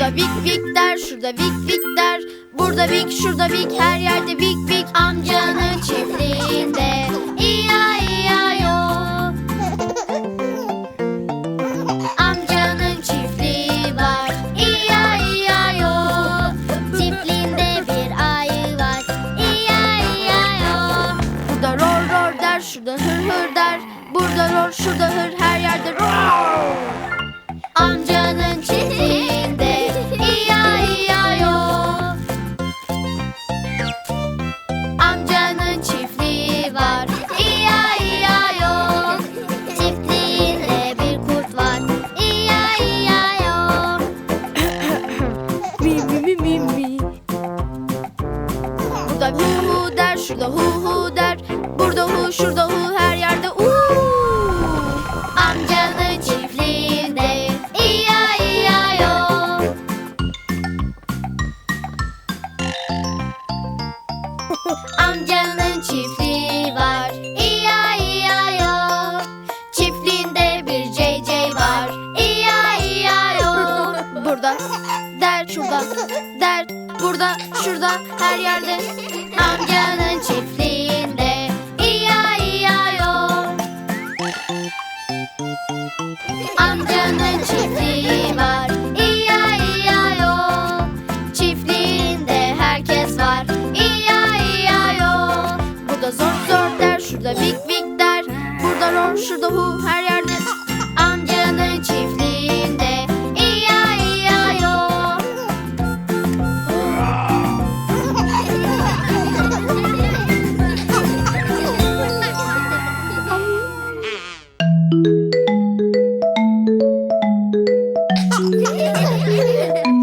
Burada vik vik der Şurada vik vik der. Burada vik şurada vik Her yerde vik vik. Amcanın çiftliğinde. İya-iya-yo Amcanın çiftliği var. İya-iya-yo Çiftliğinde bir ayı var. İya-iya-yo Burada ror ror der Şurada hır hır der. Burada ror şurada hır Burada hu hu der Şurada hu hu der. Burada hu şurada hu Her yerde uuu Amcanın çiftliğinde İya-iya-yo Amcanın çiftliği var İya-iya-yo Çiftliğinde bir CC var İya-iya-yo Burada der şurada der. Burada şurada her yerde Amcanın çiftliğinde İya-iya-yo Amcanın çiftliği var İya-iya-yo Çiftliğinde herkes var İya-iya-yo Burada zor zor der Şurada vik vik der. Burada ror şurada hu Her Yeah.